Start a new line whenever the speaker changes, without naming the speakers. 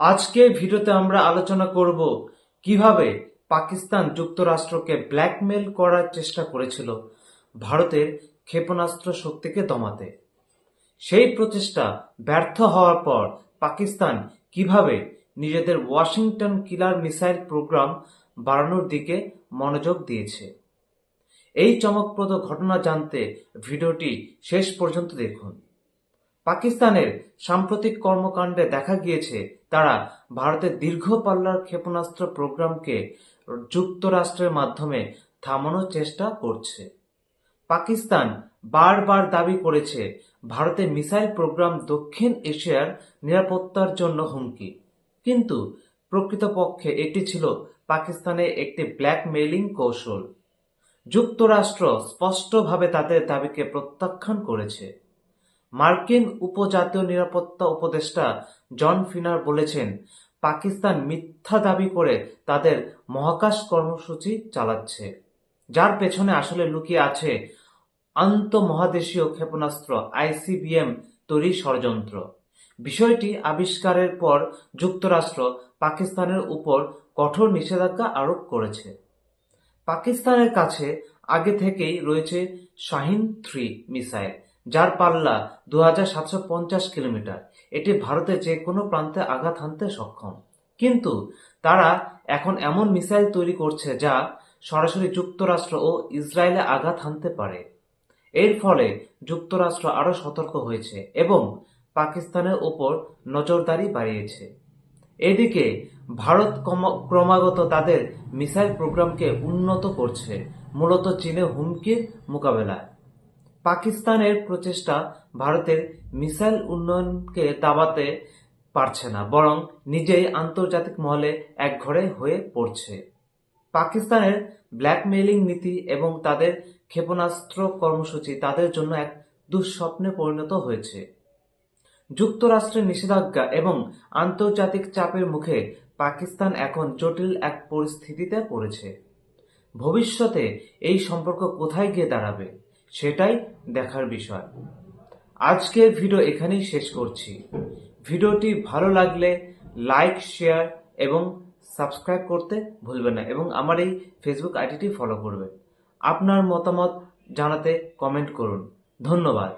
আজকে ভিডিওতে আমরা আলোচনা করব কীভাবে পাকিস্তান যুক্তরাষ্ট্রকে ব্ল্যাকমেল করার চেষ্টা করেছিল ভারতের ক্ষেপণাস্ত্র শক্তিকে দমাতে। সেই প্রচেষ্টা ব্যর্থ হওয়ার পর পাকিস্তান কীভাবে নিজেদের ওয়াশিংটন কিলার মিসাইল প্রোগ্রাম বাড়ানোর দিকে মনোযোগ দিয়েছে। এই চমকপ্রদ ঘটনা জানতে ভিডিওটি শেষ পর্যন্ত দেখুন। পাকিস্তানের সাম্প্রতিক কর্মকাণ্ডে দেখা গিয়েছে তারা ভারতের দীর্ঘ পাল্লার ক্ষেপণাস্ত্র প্রোগ্রামকে যুক্তরাষ্ট্রের মাধ্যমে থামানোর চেষ্টা করছে। পাকিস্তান বারবার দাবি করেছে ভারতের মিসাইল প্রোগ্রাম দক্ষিণ এশিয়ার নিরাপত্তার জন্য হুমকি। কিন্তু প্রকৃতপক্ষে এটি ছিল পাকিস্তানের একটি ব্ল্যাকমেইলিং কৌশল। যুক্তরাষ্ট্র স্পষ্টভাবে তাদের দাবিকে প্রত্যাখ্যান করেছে। মার্কিন উপজাতীয় নিরাপত্তা উপদেষ্টা জন ফিনার বলেছেন, পাকিস্তান মিথ্যা দাবি করে তাদের মহাকাশ কর্মসূচি চালাচ্ছে। যার পেছনে আসলে লুকিয়ে আছে আন্তঃমহাদেশীয় ক্ষেপণাস্ত্র আইসিবিএম তৈরি ষড়যন্ত্র। বিষয়টি আবিষ্কারের পর যুক্তরাষ্ট্র পাকিস্তানের উপর কঠোর নিষেধাজ্ঞা আরোপ করেছে। পাকিস্তানের কাছে আগে থেকেই রয়েছে শাহিন থ্রি মিসাইল। যার পাল্লা দু হাজার সাতশো পঞ্চাশ কিলোমিটার। এটি ভারতের যে কোনো প্রান্তে আঘাত হানতে সক্ষম। কিন্তু তারা এখন এমন মিসাইল তৈরি করছে যা সরাসরি যুক্তরাষ্ট্র ও ইসরায়েলে আঘাত হানতে পারে। এর ফলে যুক্তরাষ্ট্র আরও সতর্ক হয়েছে এবং পাকিস্তানের ওপর নজরদারি বাড়িয়েছে। এদিকে ভারত ক্রমাগত তাদের মিসাইল প্রোগ্রামকে উন্নত করছে, মূলত চীনের হুমকির মোকাবেলায়। পাকিস্তানের প্রচেষ্টা ভারতের মিসাইল উন্নয়নকে দাবাতে পারছে না, বরং নিজেই আন্তর্জাতিক মহলে একঘরে হয়ে পড়ছে। পাকিস্তানের ব্ল্যাকমেইলিং নীতি এবং তাদের ক্ষেপণাস্ত্র কর্মসূচি তাদের জন্য এক দুঃস্বপ্নে পরিণত হয়েছে। যুক্তরাষ্ট্রের নিষেধাজ্ঞা এবং আন্তর্জাতিক চাপের মুখে পাকিস্তান এখন জটিল এক পরিস্থিতিতে পড়েছে। ভবিষ্যতে এই সম্পর্ক কোথায় গিয়ে দাঁড়াবে? সেটাই দেখার বিষয়। আজকের ভিডিও এখানেই শেষ করছি। ভিডিওটি ভালো লাগলে লাইক, শেয়ার এবং সাবস্ক্রাইব করতে ভুলবেন না এবং আমার এই ফেসবুক আইডিটি ফলো করবে। আপনার মতামত জানাতে কমেন্ট করুন। ধন্যবাদ।